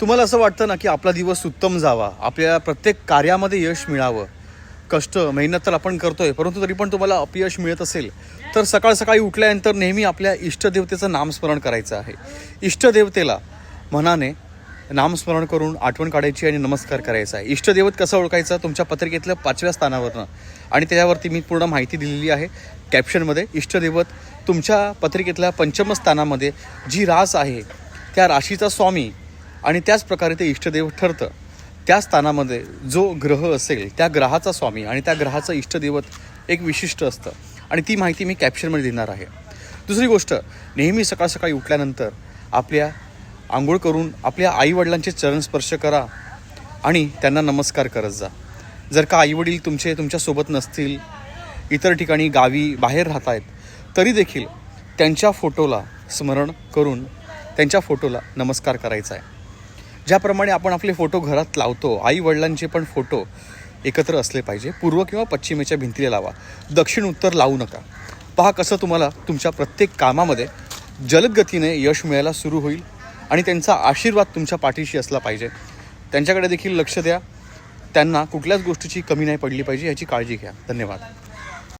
तुम्हाला असं वाटतं ना की आपला दिवस उत्तम जावा आपल्या प्रत्येक कार्यामध्ये यश मिळावं. कष्ट मेहनत तर आपण करतोय परंतु तरी पण तुम्हाला अपयश मिळत असेल तर सकाळ सकाळी उठल्यानंतर नेहमी आपल्या इष्टदेवतेचं नामस्मरण करायचं आहे. इष्टदेवतेला मनाने नामस्मरण करून आठवण काढायची आणि नमस्कार करायचा आहे. इष्टदेवत कसं ओळखायचं? तुमच्या पत्रिकेतल्या पाचव्या स्थानावरनं. आणि त्याच्यावरती मी पूर्ण माहिती दिलेली आहे. कॅप्शनमध्ये इष्टदेवत तुमच्या पत्रिकेतल्या पंचम स्थानामध्ये जी रास आहे त्या राशीचा स्वामी आणि त्याच प्रकारे ते इष्टदेव ठरतं. त्या स्थानामध्ये जो ग्रह असेल त्या ग्रहाचा स्वामी आणि त्या ग्रहाचं इष्टदेवत एक विशिष्ट असतं. आणि ती माहिती मी कॅप्शनमध्ये देणार आहे. दुसरी गोष्ट नेहमी सकाळ सकाळी उठल्यानंतर आपल्या आंघोळ करून आपल्या आईवडिलांचे चरण स्पर्श करा आणि त्यांना नमस्कार करत जा. जर का आईवडील तुमचे तुमच्यासोबत नसतील इतर ठिकाणी गावी बाहेर राहत आहेत तरी देखील त्यांच्या फोटोला स्मरण करून त्यांच्या फोटोला नमस्कार करायचा आहे. ज्याप्रमाणे आपण आपले फोटो घरात लावतो आई वडिलांचे पण फोटो एकत्र असले पाहिजे. पूर्व किंवा पश्चिमेच्या भिंतीला लावा. दक्षिण उत्तर लावू नका. पहा कसं तुम्हाला तुमच्या प्रत्येक कामामध्ये जलद गतीने यश मिळायला सुरू होईल आणि त्यांचा आशीर्वाद तुमच्या पाठीशी असला पाहिजे. त्यांच्याकडे देखील लक्ष द्या. त्यांना कुठल्याच गोष्टीची कमी नाही पडली पाहिजे याची काळजी घ्या. धन्यवाद.